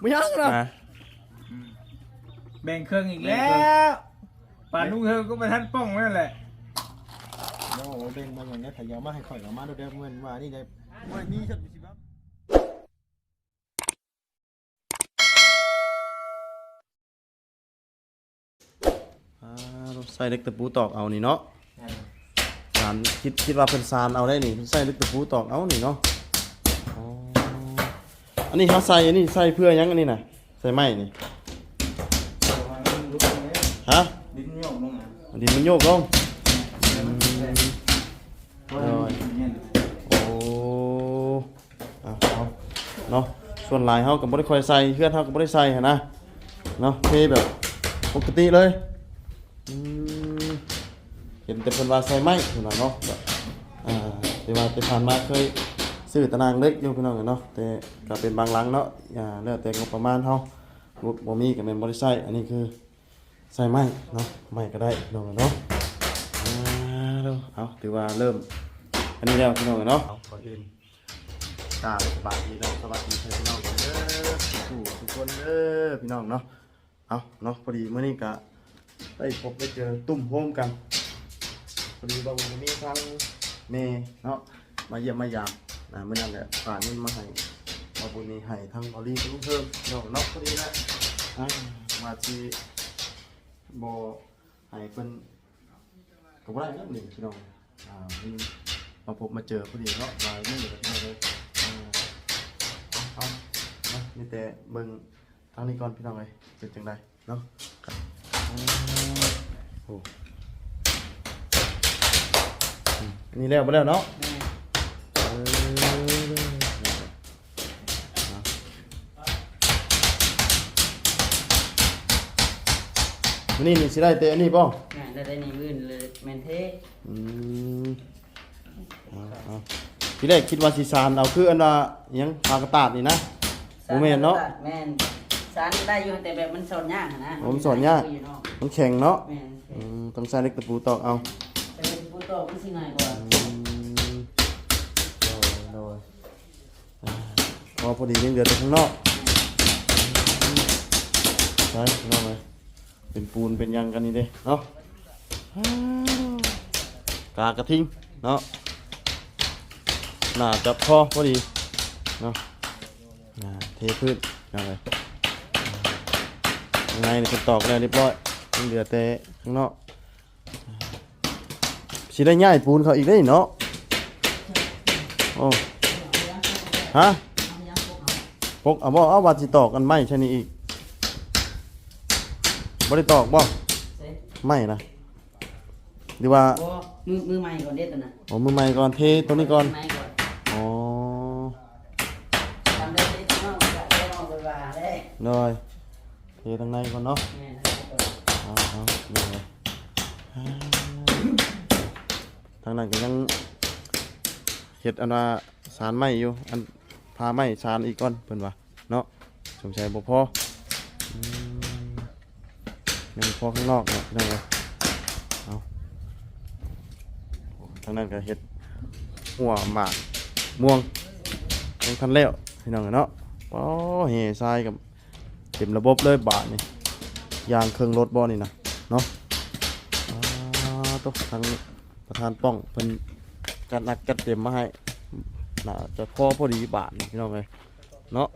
ไม่ยังนะอะแบ่งเครื่องอีกแล้วป่านลุงเธอก็ไปทันป้องไว้นั่นแหละโอ้โหเป็นมาอย่างนี้ขยามาให้ข่อยกับมาดูเด้อเมื่อนว่านี่ได้ว่านี่ฉันสิบอ่าใส่เล็กตะปูตอกเอานี่เนาะสารคิดคิดว่าเป็นสารเอาได้นี่ใส่เล็กตะปูตอกเอานี่เนาะ อันนี้เขาใส่อันนี้ใส่เพื่อหยังอันนี้นะใส่ไม้นี่ฮะดิ้นโยกลงอะอันนี้มันโยกลงโอ้เอาเอาเนาะส่วนลายเขาก็บ่ได้คอยใส่เพื่อนเขาก็บ่ได้ใส่หั้นนะเนาะเทแบบปกติเลยอืมเห็นแต่เพิ่นว่าใส่ไม้พุ่นน่ะเนาะแบบอ่าแต่ว่าแต่ผ่านมาเคย ซื้อตารางเล็กอยู่พี่น้องเนาะแต่ก็เป็นบางหลังเนาะอย่าแล้วแต่งบประมาณเฮาบ่บ่มีก็แม่นบ่ได้ใช้อันนี้คือใส่ไม้เนาะไม้ก็ได้พี่น้องเนาะอ่าเอาถือว่าเริ่ม อันนี้แล้วพี่น้องเนาะเอาก่อนอื่นกราบสวัสดีเนาะสวัสดีพี่น้องเด้อทุกทุกคนเด้อพี่น้องเนาะเอาเนาะพอดีเมื่อนี้ก็ได้พบได้เจอตุ่มโฮมกันพอดีบางวันนี้ทั้งเมเนาะมาเยี่ยมมายาม นะเมื่อนั้นแหละฝากเงินมาให้มาบุญนี้ให้ทั้งออลี่ทั้งเพิ่มเนาะเนาะพอดีและอ่ามาที่บให้เพิ่นก็บ่ได้แล้วนี่งพี่น้องอ่ามันมาพบมาเจอพอดีเนาะมาไม่เหลือเท่าเลยอ่าเอาเนะมีแต่เบิ่งทางนี้ก่อนพี่น้องเอ้ยเป็นจังไดเนาะโอ้นี่แล้วบ่แล้วเนาะ เออมื้อนี้นี่สิได้แต่อันนี้บ่แม่ได้ได้นี่มื่นเลยแมนเทอืมเอาเอาทีแรกคิดว่าสิสารเอาคืออันว่าอิหยังพากระตาดนี่นะ โอ้แม่นเนาะแม่นสารได้อยู่แต่แบบมันสอนยากอะนะโอ้มันสอนยาก อยู่เนาะมันแข็งเนาะแม่นอืมต้องใส่เล็กตะปูตอกเอา แต่เป็นผู้โตมันสิง่ายกว่า อืมโดยอ่าพอพอดียังเหลือแต่ข้างนอกใช่ข้างนอกเลยเป็นปูนเป็นยังกันนี่เด้เนาะอ้าวกากระทิงเนาะหนาจะพอพอดีเนาะอ่าเทพื้นเอาเลยข้างในนี่เป็นตอกแล้วเรียบร้อยยังเหลือแต่ข้างนอกสิได้ง่ายปูนเขาอีกได้เนาะโอ้ ฮะพกเอาบ่เอาว่าสิตอกกันไหมใช่นี่อีกบ่ได้ตอกบ่เซ่ไม่นะหรือว่าบ่มือมือใหม่ก่อนเด็ดตัวน่ะโอ้มือใหม่ก่อนเทตัวนี้ก่อนมืใหม่ก่อนอ๋อทำได้ได้ตัวน้องก็ได้น้องไปว่าได้เลยเททางในก่อนเนาะแม่นเอาเอานี่เลยอ่าทางนั้นก็ยังเห็ดอันว่าสารไม้อยู่อัน พาไม้สารอีกก่อนเพิ่นว่าเนาะสงสัยบ่พอยังพอข้างนอกเนาะนั่นเลยเอาทางนั้นก็เห็ดหัวหมากม่วงยังทันแล้วพี่น้องเนาะป้อเฮทรายกับเต็มระบบเลยบาทนี่ยางเครื่องรถบ่นี่นะเนาะอ่าตัวทางประธานป้องเพิ่นจัดหนักจัดเต็มมาให้ น่าจะพอพอดีบาทนี่พี่น้องเลยเนาะ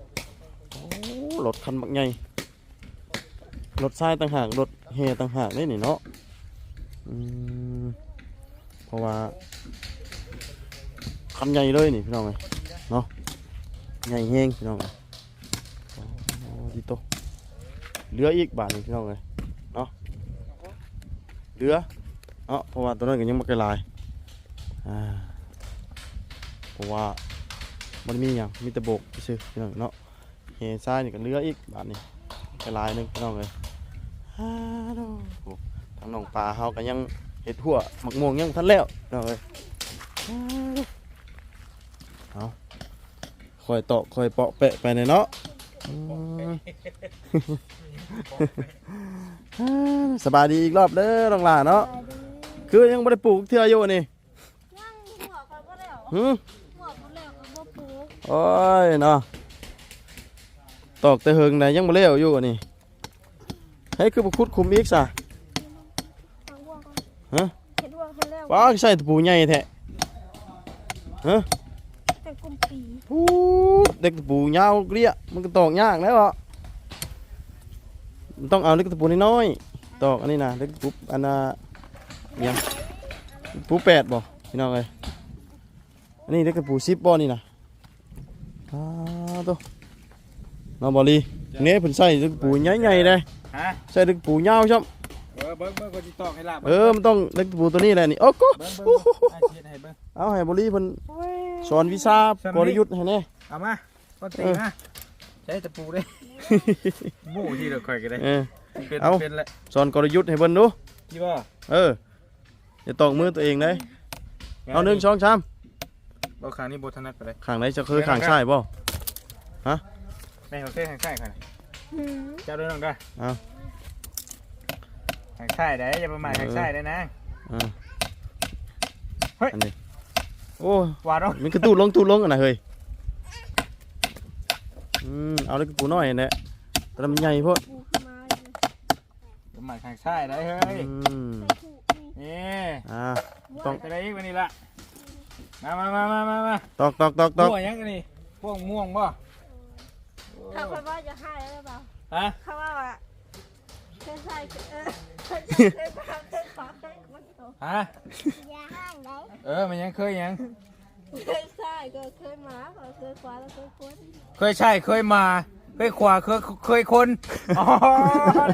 รถคันบักใหญ่รถทรายต่างหากรถเฮต่างหากนี่นี่เนาะเพราะว่าคันใหญ่เลยนี่พี่น้องเลยเนาะใหญ่แห้งพี่น้องเลยดีโตเหลืออีกบาทหนึงพี่น้องเลยเนาะเหลือเนาะเพราะว่าตัวนั้นก็ยังไม่กระลายอ่า ราะว่ามันมีอย่างมีแต่โบกซื่อๆพี่น้องเนาะเฮซ้ายนี่ก็เหลืออีกบาทนี่กระลายหนึงพี่น้องเลยฮ่าโดโอ้ทางน้องปลาเฮาก็ยังเห็ดหัวหมักม่วงยังบ่ทันแล้วพี่น้องเลยฮ่าโดเอาคอยเตาะคอยเปาะแปะไปในเนาะอืมสบายดีอีกรอบเด้อน้องหลานเนาะคือยังไม่ได้ปลูกเทื่ออยู่นี่ยังหัวกันบ่แล้วหืมหัวกันแล้วก็บ่ปลูก โอ้ยเนาะตอกแต่เฮิงนะยังบ่แล้วอยู่อันนี้ให้คือบ่ขุดคุมอีกซะทางวัวก่อนฮะเห็นวัวเห็นแล้วว้าใส่ตะปูใหญ่แท้ฮะแต่กลุ่มปีปูดเด็กตะปูยาวเกลี้ยมันก็ตอกยากแล้วอะมันต้องเอาเล็กตะปูน้อยๆตอกอันนี้นะเล็กตะปูอันน่ะอิหยังปูแปดบ่พี่น้องเอ้ยอันนี้เล็กตะปูสิบบ่นี่นะ อ้าวโตัวน้องบอลีเนี่ยเพิ่นใส่เล็กตะปูใหญ่ๆเลยฮะใส่เล็กตะปูยาวช่ำเออเบิ้งเบิ้งคนที่ตอกให้ลาบเออมันต้องเล็กตะปูตัวนี้แหละนี่โอ้โหเบิ้งเบิ้งไอ้เชียให้เบิ้งเอาให้บอลีเพิ่นสอนวิชาสอนกลยุทธ์ให้แน่เอามาก้อนตีมาใช้ตะปูได้หมู่ที่เราคอยกันได้เออเป็นเอาเป็นแล้วสอนกลยุทธ์ให้เพิ่นดูที่ว่าเอออย่าตอกมือตัวเองเลยเอาหนึ่งสองสาม เราขางนี้โบทนัดไปเลยข้างไหนจะคือข้างซ้ายบ่แม่เขาเส้นทางใต้ค่ะหืมเจ้าด้วยน้องด้วยเอาทางใต้ได้อย่าประมาททางใต้ได้นะ อ่าเฮ้ย อันนี้โอ้หวานเนาะมันคือตู้ลงตู้ลงอะนะเฮ้ยอืมเอาเลยกูน้อยเนี่ยแต่มันใหญ่โพดปูขึ้นมาเลยประมาททางใต้ได้เฮ้ยอืมใส่ถูกนี่นี่อ่า ต้อง จะได้อีกวันนี้ละ มามามามามามาตอกตอกตอกตอกม่วงยังกันนี่พวกม่วงบ่ถ้าคนว่าจะให้หรือเปล่าฮะเขาว่าว่าเคยใส่เออเคยเคยฟังเคยฟังเคยคนโตฮะอย่าห้างได้เออมันยังเคยยังเคยใส่ก็เคยหมาก็เคยควายแล้วเคยคนเคยใช่เคยมา เคยขวาเคยเคยคนอ๋อ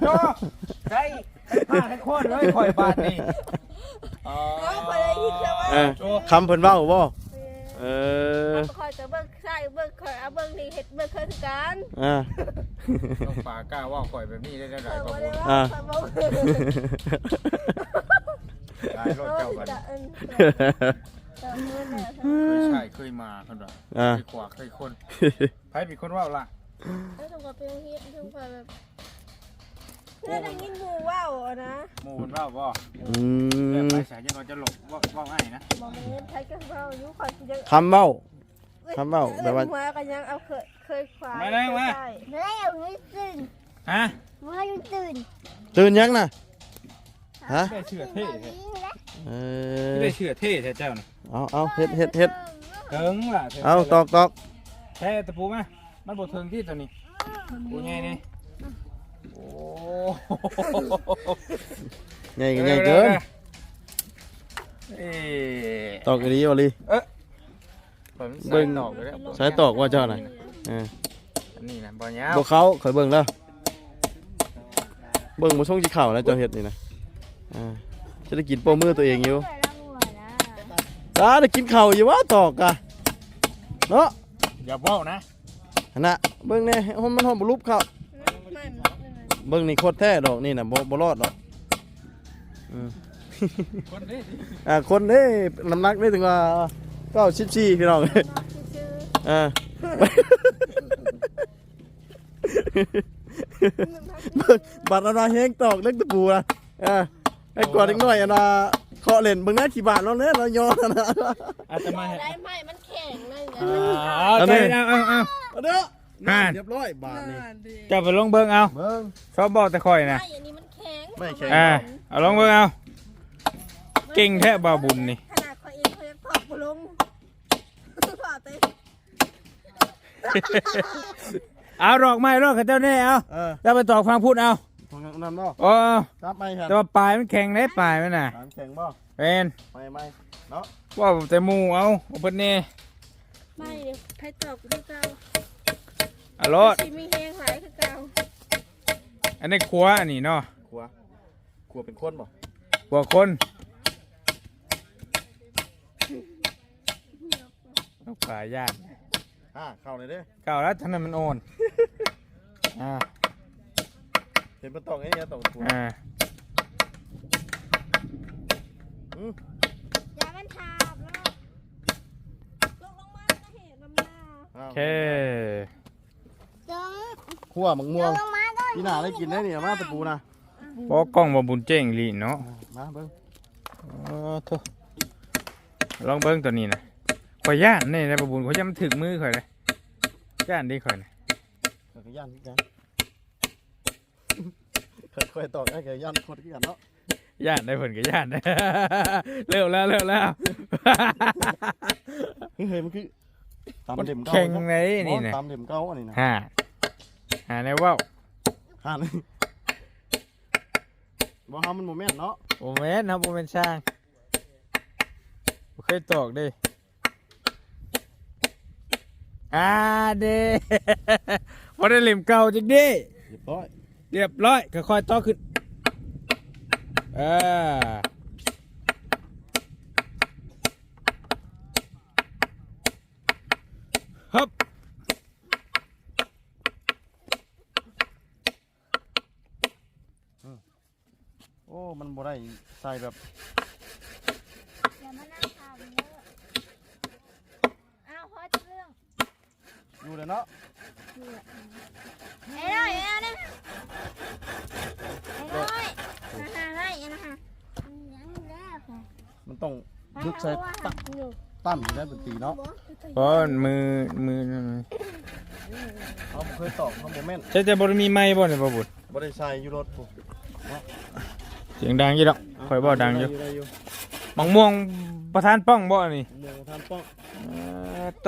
โตใช่ ผ้าให้คนเลยคอยบาดนี่อ๋อน้องเคยได้ยินใช่ไหมเออคำเพิ่นเว้าบ่เออเขาคอยจะเบิ่งใส่เบิ่งคอยเอาเบิ่งนี่เห็ดเบิ่งเคยคือกันอ่าต้องป่ากล้าว่าข่อยแบบนี้ได้ได้เอได้อก็บ่บ่ได้ว่าอ่าคอยบอกได้รถเออเจ้ากันจะเอิ้นแต่มือเนี่ยเคยใช่เคยมาคนละอ่าเคยขวาเคยคนไผเป็นคนเว่าล่ะ แล้วถึงกับเป็นเฮียถึงกับแบบ เพื่อนได้ยินหมูว่าวอะนะหมู่มันเว่าบ่อืเรื่องมไปสายจะเราจะหลบว่าว่าง่ายนะบอกมันเงินไทยกันว่าวอยู่คอยสิจะคำเว้าคำเว้าแบบว่า เอิ้นหัวกันยังเอาเคยเคยควายมาเลยมาใช่เมื่อยังไม่ตื่นฮะเมื่อยังตื่นตื่นยังน่ะฮะได้เชื่อเท่แท้เออได้เชื่อเท่แท้เจ้าน่ะเอาเอาเฮ็ดเฮ็ดเฮ็ดเถิงล่ะถิงเอาตอกตอกแท้ตะปูมามันบ่เถิงที่ตัวนี้ปูใหญ่นี่โอ้ ใหญ่ก็ใหญ่เกินเอ๊ะตอกอีหลีบ่ลี เบิ่งเบิ่งตอกเลยแล้วใช้ตอกว่าเจ้าน่ะเอออันนี้นะบ่ยาวบ่เขาข่อยเบิ่งแล้วเบิ่งบ่ส่งสิเข้าแล้วเจ้าเฮ็ดนี่นะอ่าจะได้กินโป้มือตัวเองอยู่เกิดแล้วหัวนะตาได้กินข้าวอยู่วะตอกอะเนาะอย่าเว้านะ หั่นน่ะเบิ่งแน่มันมันหอมบ่รูปข้าวไม่ไม่ไม่ เบิ่งนี่โคตรแท้ดอกนี่น่ะบ่บ่รอดดอกอืม คนนี้อ่าคนเด้น้ำหนักได้ถึงว่า94พี่น้องชื่ออ่าเบิ่งบัดอันว่าแห้งตอกเล็กตะปูนะอ่าไอ้กอดอีกหน่อยอันว่าเคาะเล่นเบิ่งหน้ากี่บาทแล้วเนี่ยเรายอนะอาตมาได้ไหมมันแข็งเลยนะเอาเอาใจเอาเอาเอา เอาเด้อ อ่า เรียบร้อยบาทนี่เจ้าไปลงเบิ่งเอา เบิ่งชอบบอกแต่ข่อยนะไม่อันนี้มันแข็งไม่แข็งอ่าเอาลงเบิ่งเอา เก่งแท้บ่าวบุญนี่ ขนาดเขาเองเขายังตอกบุลงตอกไปเอาดอกไม้รอกกับเจ้าแน่เอาเออเจ้าไปตอกฟังพูดเอาของนั่นบ่โอ้จับไม่ครับแต่ว่าปลายมันแข็งได้ปลายมันน่ะถามแข็งบ่เป็นไม่ไม่เนาะว่าแต่หมูเอาเอาเพิ่นนี่ไม่เดี๋ยวไพ่ตอกคือเก่าเอารถชีมีแห้งหลายคือเก่าอันนี้ครัวอันนี้เนาะขัวขัวเป็นคนบ่ครัวคนลูกปลาย่างอ่าเข้าเลยเด้อเก่าแล้วท่านนั้นมันโอนอ่าเห็นมันตอกไอ้เนี่ยตอกขัวอ่าอืมอย่ามันถามแล้วลงลงมาก็เห็นลำหน้าอ้าวโอเคจง ขัวมังม่วงลงมาก็พี่หน้าได้กินได้นี่เอามาตะปูนะเพราะกล้องบ่บุญเจ้งลีเนาะมาเบิ่งเออโถ่ลองเบิ้งตัวนี้นะข่อยย่านนี่นะบ่บุญข่อยจะมันถึกมือข่อยเลยย่านดีข่อยนะเอข่อยก็ย่านคือกันค่อยๆตอกให้ก็ย่านคนคือกันเนาะย่านได้ผลก็ย่านเร็วแล้วเร็วแล้วเฮ้ยมันคือตามเด็มเก่าแข่งไหนนี่บ่นะตามเด็มเก่าอันนี้นะฮ่า หาในว่าวข้าเลยบ่เฮามันบ่แม่นเนาะโอเมนครับโอเมนช่างบ่เคยตอกเดิอ่าเด้ บ่ได้เล่มเก่าจังเด้เรียบร้อย เรียบร้อยค่อยๆต่อขึ้นเออ ฮึบ โอ้ มัน บ่ได้ใส่แบบอย่ามานั่งทำเยอะอ้าวพอจะเรื่องอยู่เลยเนาะไอ้น้อยไอ้น้อยไอ้น้อยมาหาไรไอ้น้อยยังแล้วค่ะมันต้องลึกใส่ตักตั้มอยู่ได้เป็นตีเนาะเพราะมือมือนั่นน่ะเขาบ่เคยตอกเขาบ่แม่นใช่แต่บ่ได้มีไม้บ่เนี่ยบ่บุญบ่ได้ใส่อยู่รถปุ๊บ เสียงดังอยู่ดอกข่อยบ่ดังอยู่ได้อยู่มังม่วงประธานป้องบ่นี่เมืองทานป้องเอ่อโต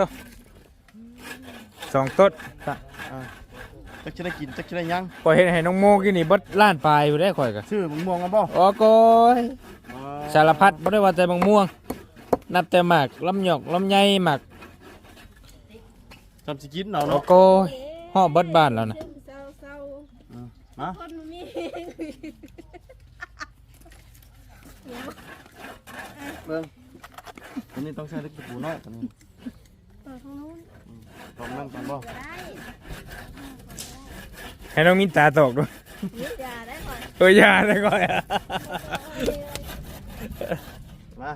สองต้นจักสิได้กินจักสิได้ยังข่อยเห็นให้น้องโมกินนี่เบิดล้านปลายอยู่ได้ข่อยก็ชื่อมึงม่วงกันบ่โอ้โกยสารพัดบ่ได้ว่าแต่บางม่วง นับแต่หมากลำหยอกลำไยหมากจำสิกินเอาโอ้เนาะโกยห่อเบิดบ้านแล้วนะเศร้าเศร้ามาคนมันมี เบิ่งอันนี้ต้องใช้เล็กตะปูน้อยตัวนี้เปิดของนู้นต้องนั่งกันบ่ก็ได้ให้น้องมินตาตกด้วยอย่าได้ก่อนเอ้ยอย่าได้ก่อนอะมา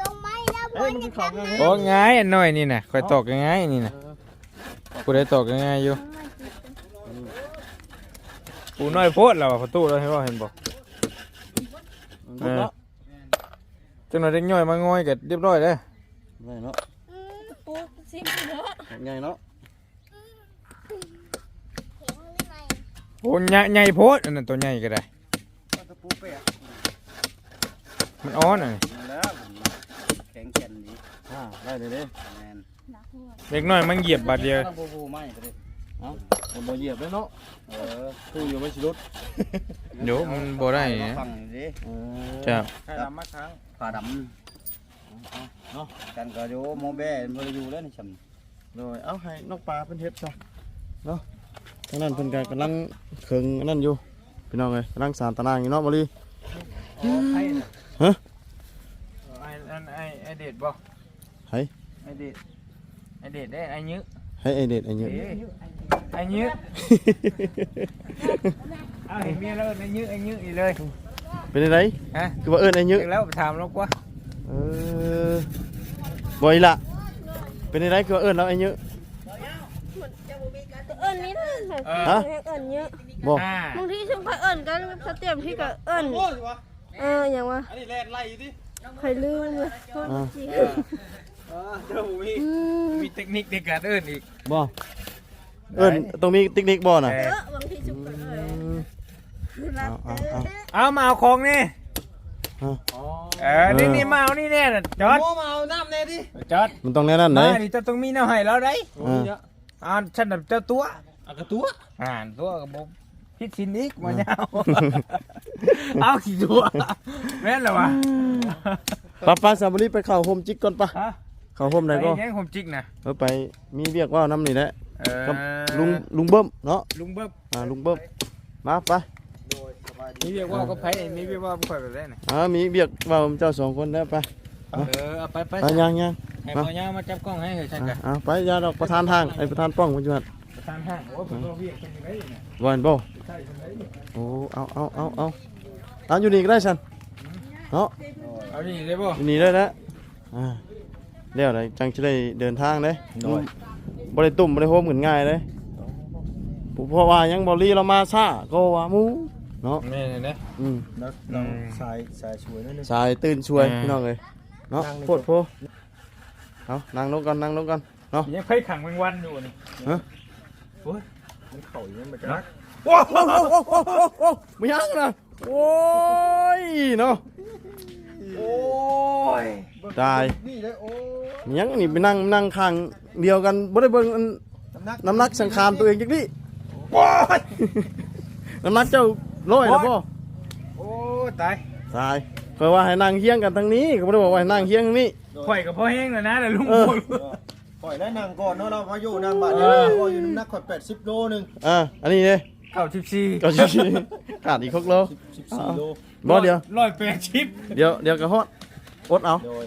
ตรงไม้แล้วบเอ้ยนมันกัคือนของกันยังไงโอ้ง่ายอันน้อยนี่น่ะข่อยตกง่ายๆนี่น่ะเออกูได้ตกง่ายๆอยู่ปูน้อยโพดแล้วอะประตูเราเห็นบ่เห็นบ่มันบุด เนาะจังหน่อยเด็กน้อยมางอยก็เรียบร้อยเด้อได้เนาะปูซิมเนาะใหญ่เนาะโอ้ใหญ่ใหญ่โพดอันนั้นตัวใหญ่ก็ได้ตะปูเปียกมันอ้อนอะนี่นั่นแล้วแข็งแข็งดีอ่าได้เลยเด้แมนเด็กน้อยมันเหยียบบาดเดียวตะปูปูไม้ก็ได้เอ้า มันบ่เหยียบเลยเนาะเออตู้อยู่ไม่สิรถเดี๋ยวมันบ่ได้มานะฟังดิเออจ้าใครทำมาครั้งผ่าดเนาะำกันก็อยู่โมเบ้บ่ได้อยู่แล้วนี่ฉันโดยเอาให้นกปลาเพิ่นเฮ็ดซะเนาะทางนั้นเพิ่นก็กำลังเคิงอันนั้นอยู่พี่น้องเอ้ยกำลังสานตารางอยู่เนาะบ่ลีไอ้ฮะไอ้อันไอ้ไอ้เด็ดบ่ให้ไอ้เด็ดไอ้เด็ดได้ไอ้ยื้อให้ไอเด็ดไอ้เยอะเอ้ยไอ้ยื้อเอาเห็นเมียแล้วไอ้ยื้อไอ้ยื้ออีเลยเป็นได ฮะคือว่าเอิ้นไอ้เยอะถึงแล้วไปถามแล้วกว่าเออบ่อีละเป็นไดคือว่าเอิ้นแล้วไอ้เยอะเอิญนี่นะฮะเอิญเยอะบ่อ่าบางทีช่วงค่อยเอิญกันสเตรียมที่ก็เอิญเอออย่างว่าอันนี้แล่นไล่อยู่ดิค่อยลืมเลยโทษทีเจ้ามีอืมมีเทคนิคในการเอิ้นอีกบ่ เอิ้นต้องมีเทคนิคบ่น่ะเอเอออบางทีชุบกันเอิญรัเอาบเอาเอเอาอเอามาเอาของนี่เอาเออนี่นี่มาเอานี่แน่น่ะจอดโมมาเอาน้ำแน่ดิจอดมันต้องแน่นั่นไหนมานี่จะต้องมีแนวให้เราได้อ่าอ่าฉันน่ะเจ้าตัวเอากระตัวอ่านตัวกับผมพิษสินอีกมาเนาเอาขี่ตัวแม่นเหรอวะป้าป้าสาบุรีไปเข้าโฮมจิกก่อนปะฮะเข้าโฮมไหนก็ไอ้ยังผมจิกนะเออไปมีเรียกว่าน้ำนี่แหละ เออกับลุงลุงเบิ้มเนาะลุงเบิ้มอ่าลุงเบิ้มมาไปมีเรียกว่าก็ไผมีเรียกว่าข่อยแบบนี้นะอ่ามีเรียกว่าเจ้าสองคนแล้วไปเออเอาไปไปไปยังยังให้พ่อย่ามาจับกล้องให้เฮ้ยฉันอ่ากันอ่าไปยาดอกประธานทางไอ้ประธานป้องมันอยู่หั่นประธานห้างโอ้ผมต้องเรียกคนนี้ได้เนี่ยวันบ่ใช่คนไหนเนี่ยโอ้เอาเอาเอาเอาเอาอยู่นี่ก็ได้สันเนาะเอานี่ได้บ่อยู่นี่ได้แล้วอ่าเดี๋ยวไหนจังจะได้เดินทางเด้ บ่ได้ตุ่มบ่ได้โฮมกันง่ายเด้เพราะว่ายังบ่รีเรามาซ่าก็ว่าหมูเนาะนี่นี่นะอืมเราเราสายสายสวยนั่นนึงสายตื่นช่วยอ่าพี่น้องเอ้ยเนาะนั่งเลยโพดโพเอานั่งลงกันนั่งลงกันเนาะยังไผขังแมงวันอยู่นี่ฮะโอ้ยมันเข่าอยู่นั่นมันจะเนาะรักโอ้โหโอ้โหโอ้โหโอ้โหไม่ยังนะโอ้ยเนาะ โอ้ยตาย นี่เลยโอ้ไม่ยังนี่ไปนั่งนั่งข้างเดียวกันบ่ได้เบิ่งอันน้ำหนักน้ำหนักสังขารตัวเองจักดิโอ้ยน้ำหนักเจ้าร้อยแล้วบ่โอ้ยตายตายเคยว่าให้นั่งเคียงกันทางนี้ก็บ่ได้บอกว่าให้นั่งเคียงทางนี้ ข่อยกับพ่อแห้งแล้วนะแต่ลุงเออพูดปล่อยได้นางก่อนเนาะเรามาอยู่นางบาดเดียวเออก็อยู่น้ำหนักข่อยแปดสิบโลหนึ่งอ่าอันนี้เด้เก้าสิบสี่ก็ชิขาดอีกครกโล สิบสี่โล บ่เดียว ร้อยแปดชิปเดี๋ยวเดี๋ยวก็ฮอดอดเอา โดย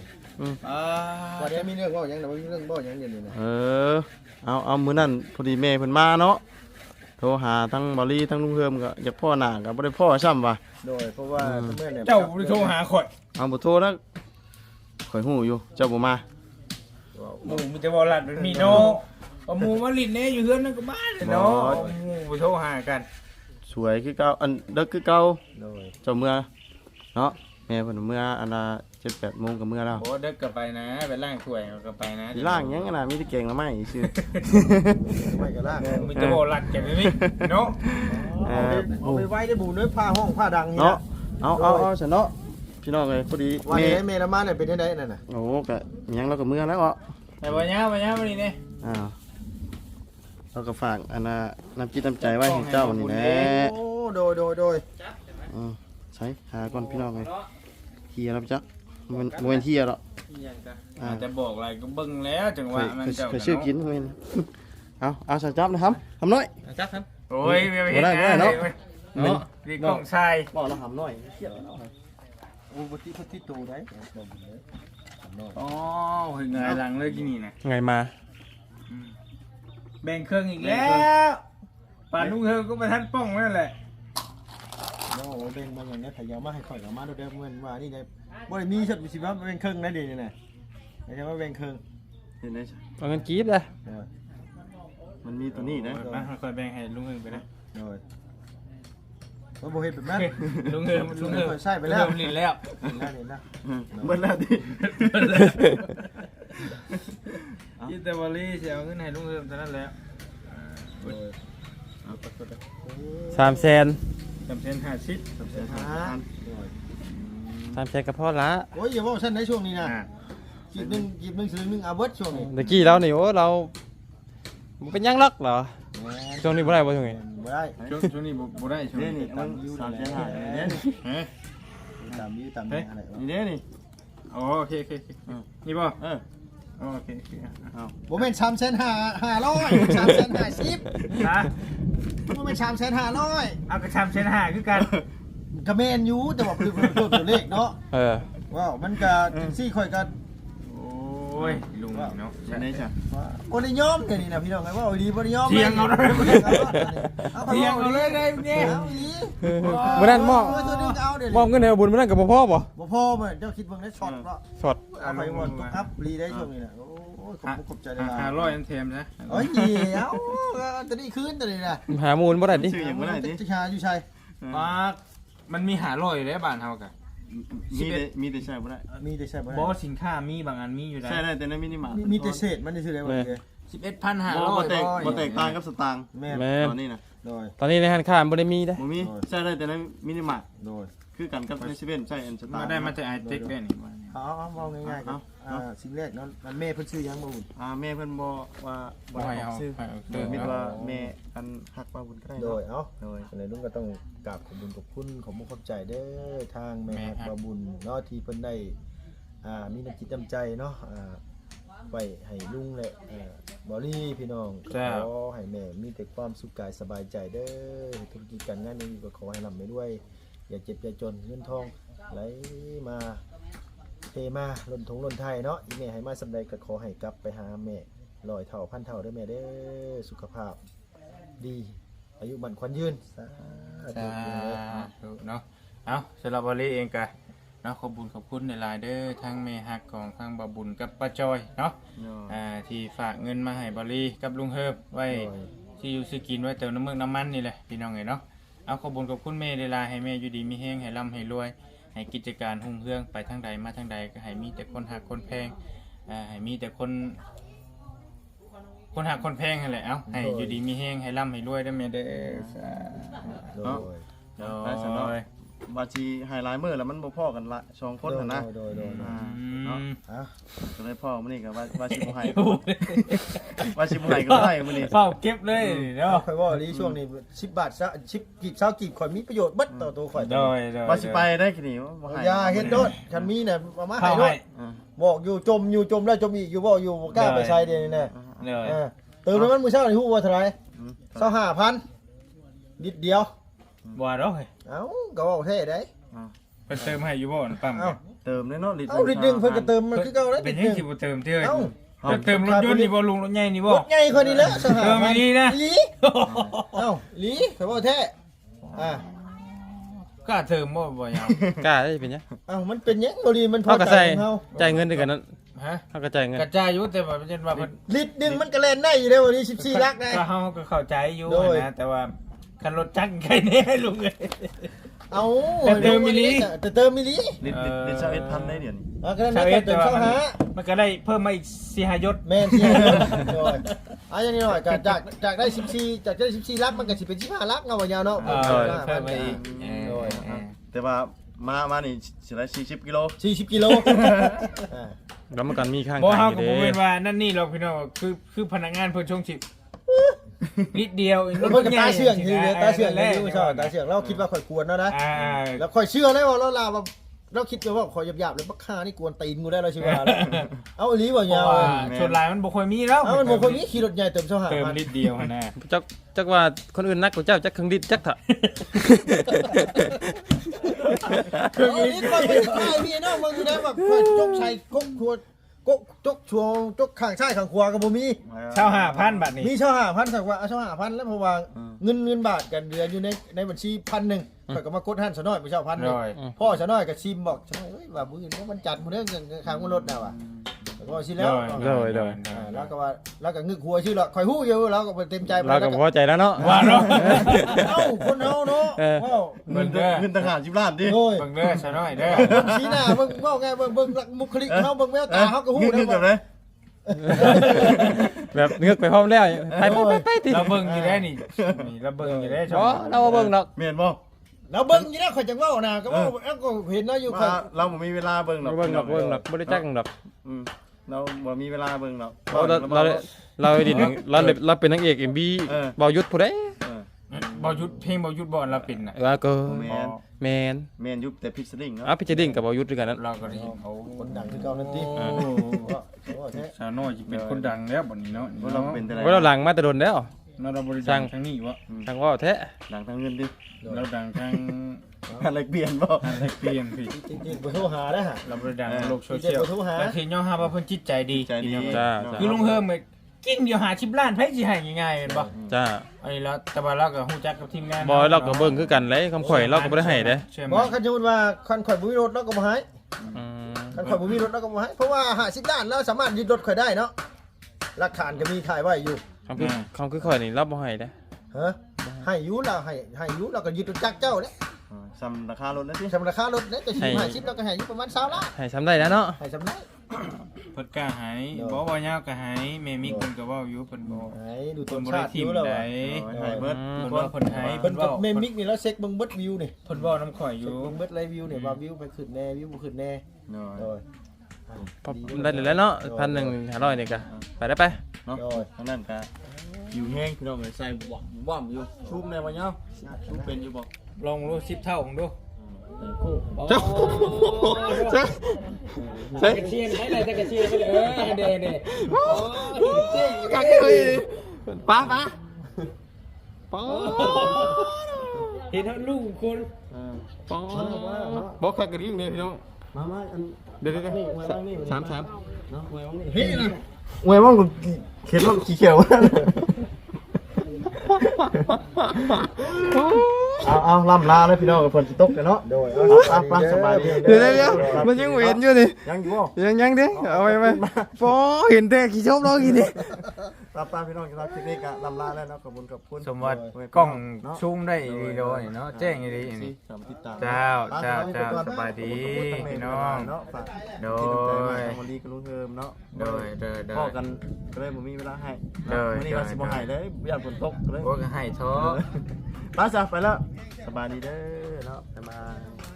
อ่าวันนี้มีเรื่องบ่ยังแต่ว่ามีเรื่องบ่ยังเดี๋ยวนี้นะเออ เอาเอามื้อนั้นพอดีแม่เพิ่นมาเนาะ โทรหาทั้งบอลลี่ทั้งลุงเฮิมก็อยากพ่อหน้าก็บ่ได้พ่อซ้ำว่ะโดยเพราะว่าเมื่อเนี่ยเจ้าโทรหาข่อยเอาบ่โทรแล้วข่อยฮู้อยู่ เจ้าบ่มา หมูมันจะบอกหลัดมันมีเนาะเอาหมูมาลินแน่อยู่เฮือนนั่นก็บ้านเลยเนาะเอาหมูไปโทรหากัน สวยคือเก่าอันเด็กคือเก่าโดยเจ้าเมื่อเนาะแม่เพิ่นเมื่ออันน่ะ7-8โมงก็เมื่อแล้ว โอ้เด็กก็ไปนะไปล่างถ้วยก็ไปนะสิล้างหยังอะน่ะมีแต่เก่งละไม้ซื่อ ไม่กระล่างมันจะบอกหลัดกันเลยนี่เนาะเอาไปเอาไปไว้ได้บูด้วยผ้าห้องผ้าดังนี่เนาะนะเอาเอาเอาซะเนาะพี่น้องเอ้ยพอดีวันแม่นี้เมรมาเนี่ยเป็นยังไงนั่นน่ะโอ้ก็หยังเราก็เมื่อแล้วอะแต่วันนี้วันนี้วันนี้เนี่ยอ้าว เราก็ฝากอันน่ะน้ำจิตน้ำใจไว้ให้เจ้านี่แหละโอ้โดยโดยโดยอืมใช้หาก่อนพี่น้องเลยเทียแล้วจ๊ะมันโมเนเทียหรอกอาจจะบอกอะไรก็เบิ่งแล้วจังหเควะยมันเคยเจ้าเคยชื่อกินโมเนเอาเอาใส่จับนะครับทำน้อยจักครับโอ้ยไม่บ่ได้บ่ได้เนาะเนาะนี่กล้องชายบอกเราทำน้อยเครียดแล้วโอ้บุตรพุทธิตูได้บ่บุญเลยทำน้อยอ๋อเฮ้ยไงายหลังเลยกินนี่นะไงมา แบ่งเครื่องอีกแล้วป่านนุ่งเธอก็ไปทันป้องนั่นแหละน้องเอาเบ่งมาอย่างนี้ถ้าอยากมาให้ข่อยกับมาดูเด้อเมื่อว่านี่ได้บ่ได้มีชัดสิว่าเป็นครึ่งนะเดี๋ยวนี้น่ะไม่ใช่ว่าเป็นครึ่งเห็นไหมจ๊ะเอาเงินกีบเลยโดยมันมีตัวนี้นะมาคอยแบ่งให้ลุงเอิงไปนะโดยว่าบ่เฮ็ดแบบนั้นลุงเอิงลุงเอิงใช่ไปแล้วลุงเอิงลิ้นแล้วเห็นแล้วเห็นแล้วเบิ้ลแล้วดิ ยี่แต่วอลลี่จะเอาเงินให้ลุงเอิงเท่านั้นแล้วโดยสามแสนจำเส้นห้าสิบฮะโดยสามแสนกับพ่อละโอ้ยอย่าว่าฉันในช่วงนี้นะกีบหนึงกีบหนึงสลึงหนึงอาเบิดช่วงนี้เมื่อกี้เรานี่โอ้เราบ่เป็นหยังล็อกเหรอช่วงนี้บ่ได้บ่ช่วงนี้บ่ได้ช่วงช่วงนี้บ่บ่ได้ช่วงนี่นี้นี่มันสามแสนห้าเนี่ยนี่ฮะตามนี้ตามเฮ้นี้ยอะไรวะนี่เนี่ยนี่อ๋อโอเคโอเคโอเคนี่ป่ะเออ โอเคโอเคอะเอาบ่แม่น3แสนห้าห้าร้อยสามแสนห้าสิบนะบ่แม่น3แสนห้าร้อยเอากระชำเส้นห้าคือกันก็แม่นอยู่แต่ว่าคือเพิ่มตัวเลขเนาะเออว้าวมันก็จังซี่ค่อยก็ ยลุงเนาะเห็นไหมจ๊ะว่าบ่ได้ยอมเดี๋ยวนี้นะพี่น้องไงว่าเอาดีบ่ได้ยอมเถียงเอาเลยเอาเถียงเอาเลยได้เนี่ยเอาดีมื้อนั้นมอบเอาตัวนึงเอาเดี๋ยวมอบเงินให้เอาบุญมื้อนั้นกับบ่พ่อบ่บ่พอเหมือนเจ้าคิดเบิ่งได้ช็อตเนาะช็อตเอาไปหมดตกอัพรีได้ช่วงนี้น่ะโอ้ยขอบคุณขอบใจเลยห้าร้อยอันเทมนะเอ้ยเดี๋ยวตัวนี้คืนตัวนี้นะหามูลบ่ได้ดิชื่ออย่างเมื่อไหร่ดิจะชาอยู่ชัยมากมันมีหาร้อยอยู่ได้บ้านเฮากัน มีแต่มีแต่ใช่บ่ได้มีแต่ใช่บ่บอสินค้ามีบางอันมีอยู่ได้ใช่ได้แต่ในมินิมาร์ทมีมีแต่เศษมันชื่ออะไรวะเนี่ยสิบเอ็ดพันห้าบ่ร้อบ่ยแตกบ่แตกต่างกับสตางค์แม่แม่น ตอนนี้นะโดย ตอนนี้ในธนาคารบ่ได้มีเด้อบ่มีใช่ได้แต่ในมินิมาร์ทโดย คือกันกับในเซเว่นใช่อันสตางมาค์ได้มาจากไอเต็กได้นี่เอาเอาเอาง่ายๆกันอ่าสิ่งแรกเนาะมันแม่เพิ่นชื่อยังบ่บุญอ่าแม่เพิ่นบ่ว่าบ่ให้ออกซื้อเอาเอซื้ออมิดว่าแม่อันฮักว่าบุญก็ได้โดเนาะยเอ้าโดย ในลุงก็ต้องกราบขอบคุญขอบคุณขอบมุณขอบใจเด้อทางแม่ฮักบาบุญเนาะที่เพิ่นได้อ่ามีน้ำจิตน้ำใจเนาะอ่าไว้ให้ลุงและเอ่อบอลี่พี่น้องขอให้แม่มีแต่ความสุขกายสบายใจเด้อธุรกิจการงานนี้ก็ขอให้ร่ำไปด้วย อย่าเจ็บอย่าจนเงินทองไหลมา เทมาล้นทงล้นไทยเนาะอีแม่ให้มาสำใดก็ขอให้กลับไปหาแม่ลอยเท่าพันเท่าเด้อแม่เด้อสุขภาพดี อายุมันควันยืนสาธุเนาะเอาสำหรับบริเองกะเนาะขอบคุญขอบคุณในลายเด้อทั้งเมฮักของทางบาบุญกับป้าจอยเนาะเนาะอ่าที่ฝากเงินมาให้บริกับลุงเฮิบไว้ที่อยู่ซื้อกินไว้เติมน้ำมันน้ำมันนี่แหละพี่น้องเอ๋ยเนาะเอาขอบคุญกับคุณแม่เดลาให้แม่อยู่ดีมีแห้งให้ร่ำให้รวย ให้กิจการหุ่งเฮืองไปทางใดมาทางใดก็ให้มีแต่คนหักคนแพงอ่าให้มีแต่คน คนหักคนแพงนั่นแหละเอ้าให้อยู่ดีมีแฮงให้ร่ำให้รวยได้แม่เด้อสาโดยโดได้สำหรับย บาชีไฮไลท์มือแล้วมันบ่พอกันละสองคนหั่นนะโดยโดยโดยอ่าอืเนาะมอะก็เลยพ่อมื้อนี้ก็ว่าว่าสิบ่ให้ว่าสิบ่ให้ก็บ่ให้มื้อนี้ เฝ้าเก็บเลยเนาะข่อยว่าลีช่วงนี้10บาทซะ10กีบ20กีบข่อยมีประโยชน์เบิดต่อตัวข่อยโดยโดยว่าสิไปได้กี่นี่บ่ให้อย่าเฮ็ดโดดคันมีน่ะเอามาเข้าให้โดให้ดอ่าบอกอยู่จมอยู่จมแล้วจมอีกอยู่บ่อยู่บ่กล้าไปใช้เดี๋ยวนี้แน่เลยเออเติมน้ำมันมื้อเช้านี่ฮู้ว่าเท่าไหร่อืม25,000นิดเดียว บ่ดอกเฮ้ยเอ้าก็เว้าแท้ได้เพิ่นเติมให้อยู่บ่ปั๊มเอ้าเติมได้เนาะลิตรเอ้าลิตรหนึงเพิ่นก็เติมมันคือเก่าแล้วเป็ลินตรหยังนึง สิบ่เติมเท่าเอ้าเติมเติมรถยนต์นี่บ่ลุงรถใหญ่นี่บ่ รถใหญ่คนนี้แหละสหเติมอีหลีนะอีหลีเอ้าอีหลีเขาบอกแท้อ่าก็เติมบ่บ่ยาวกล้าได้เป็นยังเอ้ามันเป็นหยังบ่ดีมันพอเฮาก็ใจใส่ของเฮาจ่ายเงินด้วยกันนั้นฮะเฮาก็จ่ายเงินกระจายอยู่แต่ว่าเป็นว่าเพิ่น ลิตรหนึงมันก็แล่นได้อยู่เด้อวันนี้14ลักได้ ก็เฮาก็เข้าใจอยู่โดย นะแต่ว่า คันรถจักรใครแน่ลุงเอ้ยเอ้าแต่เติมอีหลีแต่เติมอีหลีลิตรลิตรลิตร21,000ได้เดี๋ยวนี้อะก็นั่นชานะวเอสเติแต่มว่าเข้ามันหามันก็ได้เพิ่มมาอีก4 5ยศแม่นที่โดยอะอย่างนี้หน่อยก็จากจากได้14จากได้14ลักมันก็สิเป็น15ลักเงาะยาวเนาะเออเพิ่มมาอีกเออโดยเออแต่ว่ามามานี่สิได้40กิโล40กิโลอ่าแล้วมันกันมีข้างบ่ทาเฮางก็อยู่บ่เด้แม่นว่านั่นนี่หรอกพี่น้องคือคือพนักงานเพิ่นชงชิป นิดเดียวมันก็ตาเสื่องอยู่เนี่ยตาเสื่องอแรกยู่ใช่ตาเสื่องเราคิดว่าข่อยกวนแล้วนะอ่าแล้วข่อยเชื่อเลยว่าเราลาว่าเราคิดว่าข่อยหยาบๆเลยบักฆ่านี่กวนตีนกูได้แล้วชิว่าแล้วเอาอีหลีบ่เพยาวราะว่าชนลายมันบ่ค่อยมีแล้วเอามันบ่คนนี้ขี่รถใหญ่เติมเท่าหาเติมพันนิดเดียวหั่นน่ะจักจักว่าคนอื่นนักกว่าเจ้าจักครึ่งลิตรจักเถอะคือนี่ข่อยไปถ่ายพี่น้องมึงอยู่นะแบบข่อยจกใส่กกขวด กกจกช่วงจกข้างซ้ายข้างขวาก็บ่มี เช่า5,000บาทนี่มีเช่าห้าพันสักว่าเช่าห้าพันแล้วเพราะว่าเงินเงินบาทกันเดือนอยู่ในในบัญชีพันหนึ่งข่อยก็มากดหันซะน้อยไปเช่าพันหนึ่งร้อยพ่อซะน้อยก็ชิมบอกซะน้อยเอ้ยว่ามื้อนี้มันจัดมื้อเรื่องเงินค้างรถน่ะว่ะ แล้วก็สิแล้วเลยเลยอ่าแล้วก็ว่าแล้วก็งึกหัวชื่อละข่อยฮู้อยู่แล้วก็เต็มใจไปเราก็พอใจแล้วเนาะ ว่าเนาะเอ้าคนเฮาเนาะเออเอ้าเงินเงินต่างหาก10ล้านดิโอ้ยเบิ่งเด้อซะหน่อยเด้อเบิ่งสีหน้าเบิ่งเว้าไงเบิ่งเบิ่งบุคลิกเฮาเบิ่งแววตาเฮาก็ฮู้เงินนะแบบไหนแบบเงือกไปพร้อมแล้วไปไปไปไปติเราเบิ่งอยู่ได้นี่นี่เราเบิ่งอยู่ได้ช่อ๋อเราบ่เบิ่งดอกแม่นบ่แล้วเบิ่งอยู่นะข่อยจังเว้านะก็เว้าเอ้าก็เห็นเนาะอยู่ข่อว่ายเราบ่มีเวลาเบิ่งหรอกบ่เบิ่งดอกบ่เบิ่งดอกบ่ได้จักดอกอืม เราบ่มีเวลาเบิ่งหรอกเราเราเราดินเราเราเป็นนางเอก MB เออบ่หยุดผู้ใดเออบ่หยุดเพลงบ่หยุดบ่เราเป็นน่ะว่าก็แม่นแมนแม่นยุบแต่พิซซิ่งเนาะอะพี่จะดิ่งกับบ่หยุดด้วยกันนั้นเราก็ได้ยินเขาคนดังคือเก่านั่นติโอ้ว่าแท้สาวน้อยสิเป็นคนดังแล้วบัดนี้เนาะว่าเราเป็นแต่ไหนว่าเราหลังมาแต่โดนแล้ว เนาะเราบ่ได้สดัร้างงทางนี้วะทางว่าแท้หลังทางเงินดิเราดังทางอะไรเปลี่ยนบ่อะไรเปลี่ยนพี่จริงๆบ่โทรหาได้ฮะเราบ่ได้ดังในโลกโซเชียลเดี๋ยวโทรหาบางทีย่อมรับว่าเพิ่นจิตใจดีใจดีพี่น้องจ้าคือลุงเฮิมเนี่ยกินเดียวหาชิบล้านไผสิให้ง่ายๆแม่นบ่จ้าอันนี้แล้วแต่ว่าเราก็ฮู้จักกับทีมงานบ่เราก็เบิ่งคือกันเลยคำข่อยเราก็บ่ได้ให้เด้เชื่อบ่มั้ยคันสมมุติว่าคันข่อยบ่มีรถเราก็บ่ให้อืมคันข่อยบ่มีรถเราก็บ่ให้เพราะว่า50ล้านเราสามารถยึดรถข่อยได้เนาะหลักฐานก็มีถ่ายไว้อยู่ คำคือคำคือข่อยนี่รับบ่ให้เด้ฮะให้อยู่แล้วให้ให้อยู่แล้วก็ยึดรถจักรเจ้าเด้อ่าซ้ำราคารถนะสิสำราคารถเด้จะสิ50แล้วก็ให้อยู่ประมาณ20ล้านให้ซ้ำได้แล้วเนาะให้สำได้เพิ่นกล้าให้บ่บ่ยาวก็ให้แม่มิกเพิ่นก็เว้าอยู่เพิ่นบ่ให้ดูเพิ่ต้นนบ่ชาได้ติทิอมยู่แล้วใดว่ะโอ้ยให้เบิดเพิ่นว่าเพิ่นให้เพิ่เพิ่นนกับเว้าเมมิกนี่แล้วเช็คเบิ่งเบิดวิวนี่เพิ่นเว้านํข่อยอเช็คยู่เบิ่งเบิดไลฟ์วิวนี่ว่าวิวไปขึ้นแน่วิวบ่ขึ้นแน่เนาะโดย พอได้แล้วเนาะพันหนึ่งห้าร้อยนี่ก็ไปได้ไปเนาะโดยทางนั้นก็อยู่แห้งพี่น้องเลยใส่บ่บ่อมอยู่ชุบแน่บ่เนาะชุบเป็นอยู่บ่ลองดู10เท่าของดูเจ้าเจ้าใช่กระเชียนให้เลยแต่กระเชียนไปเลยเออเด้เด้กักเลยป้าป้าป้าเห็นเฮาลูกคนป้าบอกใครกันยิ่งเลยพี่น้อง มามาอันเดี๋ยวเดี๋ยวเดี๋ยวสามสามเฮ้ยนะเว้ยว่ากูเข็นรถขี้เขียวเอาเอาล่ำลาเลยพี่น้องฝนสิตกเนาะโดยเอาไปสบายดีเดี๋ยวเดี๋ยวเดี๋ยวมันยังเห็นอยู่นี่ยังอยู่บ่ยังยังดิเอาไปไหมป้าเห็นแต่ขี้ชอบเรากินดิ ป้าป้าพี่น้องครับคลิปนี้ก็ลำลาแล้วเนาะขอบคุณขอบคุณสมวัติกล้องซูมได้ดีโดยเนาะแจ้งดีนี่สามติดตามเจ้าเจ้าเจ้าสบายดีพี่น้องเนาะฝากโดยทางวันดีกับลุงเฮิมเนาะโดยโดยโดพ่อยกันก็เลยบ่มีเวลาให้โดยวันนี้ว่าสิบ่ให้เลยอยากฝนตกเลยโอ้ก็ให้ท้อไปซะไปแล้วสบายดีเด้อเนาะบ๊ายบาย